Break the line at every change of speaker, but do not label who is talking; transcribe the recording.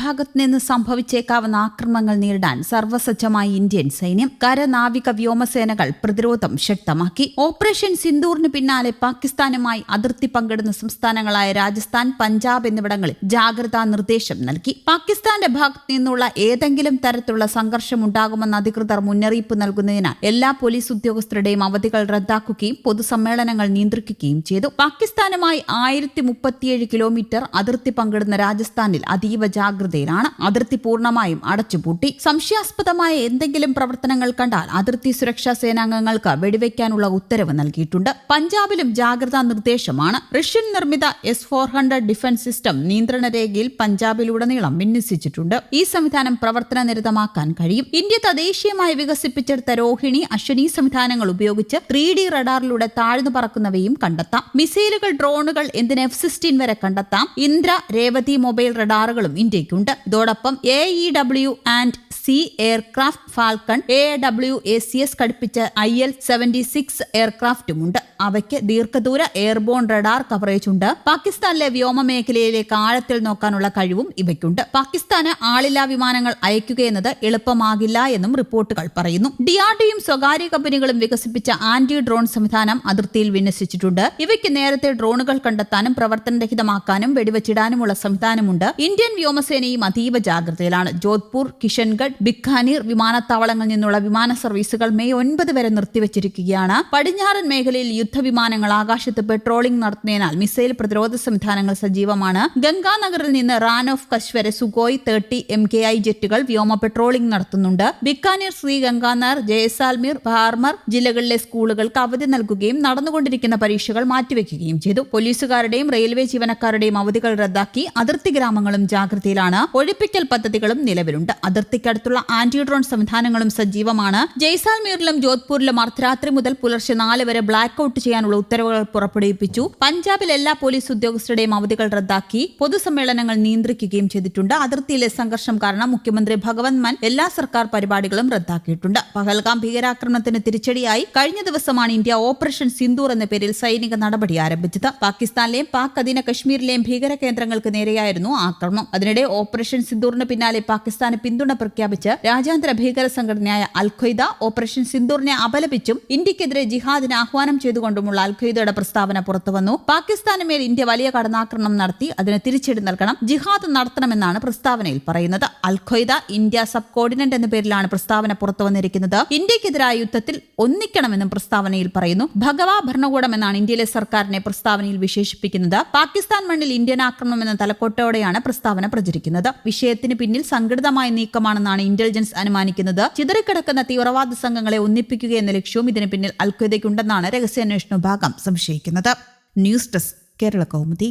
ഭാഗത്തു നിന്ന് സംഭവിച്ചേക്കാവുന്ന ആക്രമണങ്ങൾ നേരിടാൻ സർവസജ്ജമായ ഇന്ത്യൻ സൈന്യം കരനാവിക വ്യോമസേനകൾ പ്രതിരോധം ശക്തമാക്കി ഓപ്പറേഷൻ സിന്ദൂറിന് പിന്നാലെ പാകിസ്ഥാനുമായി അതിർത്തി പങ്കിടുന്ന സംസ്ഥാനങ്ങളായ രാജസ്ഥാൻ പഞ്ചാബ് എന്നിവിടങ്ങളിൽ ജാഗ്രതാ നിർദ്ദേശം നൽകി പാകിസ്ഥാന്റെ ഭാഗത്തു നിന്നുള്ള ഏതെങ്കിലും തരത്തിലുള്ള സംഘർഷം ഉണ്ടാകുമെന്ന അധികൃതർ മുന്നറിയിപ്പ് നൽകുന്നതിനാൽ എല്ലാ പോലീസ് ഉദ്യോഗസ്ഥരുടെയും അവധികൾ റദ്ദാക്കുകയും പൊതുസമ്മേളനങ്ങൾ നിയന്ത്രിക്കുകയും ചെയ്തു പാകിസ്ഥാനുമായി ആയിരത്തി കിലോമീറ്റർ അതിർത്തി പങ്കിടുന്ന രാജസ്ഥാനിൽ അതീവ ജാഗ്രത ജാഗ്രതയിലാണ് അതിർത്തി പൂർണ്ണമായും അടച്ചുപൂട്ടി സംശയാസ്പദമായ എന്തെങ്കിലും പ്രവർത്തനങ്ങൾ കണ്ടാൽ അതിർത്തി സുരക്ഷാ സേനാംഗങ്ങൾക്ക് വെടിവെക്കാനുള്ള ഉത്തരവ് നൽകിയിട്ടുണ്ട് പഞ്ചാബിലും ജാഗ്രതാ നിർദ്ദേശമാണ് റഷ്യൻ നിർമ്മിത S four hundred defence system നിയന്ത്രണ രേഖയിൽ പഞ്ചാബിലുടനീളം വിന്യസിച്ചിട്ടുണ്ട് ഈ സംവിധാനം പ്രവർത്തനനിരതമാക്കാൻ കഴിയും ഇന്ത്യ തദ്ദേശീയമായി വികസിപ്പിച്ചെടുത്ത രോഹിണി അശ്വനി സംവിധാനങ്ങൾ ഉപയോഗിച്ച് ത്രീ ഡി റഡാറിലൂടെ താഴ്ന്നു പറക്കുന്നവയും കണ്ടെത്താം മിസൈലുകൾ ഡ്രോണുകൾ എന്തിന് എഫ് സിസ്റ്റീൻ വരെ കണ്ടെത്താം ഇന്ദ്ര രേവതി മൊബൈൽ റഡാറുകളും ഇന്ത്യ നൽകിയിട്ടുണ്ട് ഇതോടൊപ്പം A E W and C aircraft Falcon A W A C S ഘടിപ്പിച്ച ഐ എൽ സെവന്റി സിക്സ് എയർക്രാഫ്റ്റുമുണ്ട് അവയ്ക്ക് ദീർഘദൂര എയർബോൺ റഡാർ കവറേജ് ഉണ്ട് പാകിസ്ഥാനിലെ വ്യോമ മേഖലയിലെ ആഴത്തിൽ നോക്കാനുള്ള കഴിവും ഇവയ്ക്കുണ്ട് പാകിസ്ഥാന് ആളില്ലാ വിമാനങ്ങൾ അയക്കുകയെന്നത് എളുപ്പമാകില്ല എന്നും റിപ്പോർട്ടുകൾ പറയുന്നു ഡിആർഡിയും സ്വകാര്യ കമ്പനികളും വികസിപ്പിച്ച ആന്റി ഡ്രോൺ സംവിധാനം അതിർത്തിയിൽ വിന്യസിച്ചിട്ടുണ്ട് ഇവയ്ക്ക് നേരത്തെ ഡ്രോണുകൾ കണ്ടെത്താനും പ്രവർത്തനരഹിതമാക്കാനും വെടിവച്ചിടാനുമുള്ള സംവിധാനമുണ്ട് ഇന്ത്യൻ വ്യോമസേനയും അതീവ ജാഗ്രതയിലാണ് ജോധ്പൂർ കിഷൻഗഡ് ബിക്കാനീർ വിമാനത്താവളങ്ങളിൽ നിന്നുള്ള വിമാന സർവീസുകൾ മെയ് ഒൻപത് വരെ നിർത്തിവച്ചിരിക്കുകയാണ് പടിഞ്ഞാറൻ മേഖലയിൽ യുദ്ധവിമാനങ്ങൾ ആകാശത്ത് പെട്രോളിംഗ് നടത്തുന്നതിനാൽ മിസൈൽ പ്രതിരോധ സംവിധാനങ്ങൾ സജീവമാണ് ഗംഗാനഗറിൽ നിന്ന് റാൻ ഓഫ് കശ് വരെ Sukhoi thirty M K I ജെറ്റുകൾ വ്യോമ പെട്രോളിംഗ് നടത്തുന്നുണ്ട് ബിക്കാനീർ ശ്രീ ഗംഗാനാർ ജയസാൽമീർ ഭാർമർ ജില്ലകളിലെ സ്കൂളുകൾക്ക് അവധി നൽകുകയും നടന്നുകൊണ്ടിരിക്കുന്ന പരീക്ഷകൾ മാറ്റിവെക്കുകയും ചെയ്തു പോലീസുകാരുടെയും റെയിൽവേ ജീവനക്കാരുടെയും അവധികൾ റദ്ദാക്കി അതിർത്തി ഗ്രാമങ്ങളും ജാഗ്രതയിലാണ് ഒഴിപ്പിക്കൽ പദ്ധതികളും നിലവിലുണ്ട് അതിർത്തിക്കടുത്ത് അടുത്തുള്ള ആന്റിഡ്രോൺ സംവിധാനങ്ങളും സജീവമാണ് ജയ്സാൽമീറിലും ജോധ്പൂരിലും അർദ്ധരാത്രി മുതൽ പുലർച്ചെ നാല് വരെ ബ്ലാക്ക് ഔട്ട് ചെയ്യാനുള്ള ഉത്തരവുകൾ പുറപ്പെടുവിപ്പിച്ചു പഞ്ചാബിൽ എല്ലാ പോലീസ് ഉദ്യോഗസ്ഥരുടെയും അവധികൾ റദ്ദാക്കി പൊതുസമ്മേളനങ്ങൾ നിയന്ത്രിക്കുകയും ചെയ്തിട്ടുണ്ട് അതിർത്തിയിലെ സംഘർഷം കാരണം മുഖ്യമന്ത്രി ഭഗവന്ത് മാൻ എല്ലാ സർക്കാർ പരിപാടികളും റദ്ദാക്കിയിട്ടുണ്ട് പഹൽഗാം ഭീകരാക്രമണത്തിന് തിരിച്ചടിയായി കഴിഞ്ഞ ദിവസമാണ് ഇന്ത്യ ഓപ്പറേഷൻ സിന്ദൂർ എന്ന പേരിൽ സൈനിക നടപടി ആരംഭിച്ചത് പാകിസ്ഥാനിലെയും പാക് അധീന കശ്മീരിലെയും ഭീകര കേന്ദ്രങ്ങൾക്ക് നേരെയായിരുന്നു ആക്രമണം അതിനിടെ ഓപ്പറേഷൻ സിന്ധൂറിന് പിന്നാലെ പാകിസ്ഥാന് പിന്തുണ പ്രഖ്യാപിച്ചു സ്ഥാപിച്ച് രാജ്യാന്തര ഭീകര സംഘടനയായ അൽഖയ്ദ ഓപ്പറേഷൻ സിന്ദൂറിനെ അപലപിച്ചും ഇന്ത്യക്കെതിരെ ജിഹാദിന് ആഹ്വാനം ചെയ്തുകൊണ്ടുമുള്ള അൽഖയ്ദയുടെ പ്രസ്താവന പുറത്തുവന്നു പാകിസ്ഥാന് മേൽ ഇന്ത്യ വലിയ കടന്നാക്രമണം നടത്തി അതിന് തിരിച്ചടി നൽകണം ജിഹാദ് നടത്തണമെന്നാണ് പ്രസ്താവനയിൽ പറയുന്നത് അൽഖയ്ദ ഇന്ത്യ സബ് കോർഡിനന്റ് എന്ന പേരിലാണ് പ്രസ്താവന പുറത്തുവന്നിരിക്കുന്നത് ഇന്ത്യക്കെതിരായ യുദ്ധത്തിൽ ഒന്നിക്കണമെന്നും പ്രസ്താവനയിൽ പറയുന്നു ഭഗവാ ഭരണകൂടം എന്നാണ് ഇന്ത്യയിലെ സർക്കാരിനെ പ്രസ്താവനയിൽ വിശേഷിപ്പിക്കുന്നത് പാകിസ്ഥാൻ മണ്ണിൽ ഇന്ത്യൻ ആക്രമണം എന്ന തലക്കോട്ടോടെയാണ് പ്രസ്താവന പ്രചരിക്കുന്നത് വിഷയത്തിന് പിന്നിൽ സംഘടിതമായ നീക്കമാണെന്നാണ് എന്നാണ് ഇന്റലിജൻസ് അനുമാനിക്കുന്നത് ചിതറിക്കിടക്കുന്ന തീവ്രവാദ സംഘങ്ങളെ ഒന്നിപ്പിക്കുക എന്ന ലക്ഷ്യവും ഇതിന് പിന്നിൽ അൽഖ്വദയ്ക്കുണ്ടെന്നാണ് രഹസ്യാന്വേഷണ വിഭാഗം സംശയിക്കുന്നത് ന്യൂസ് ഡെസ്ക് കേരള കൗമുദി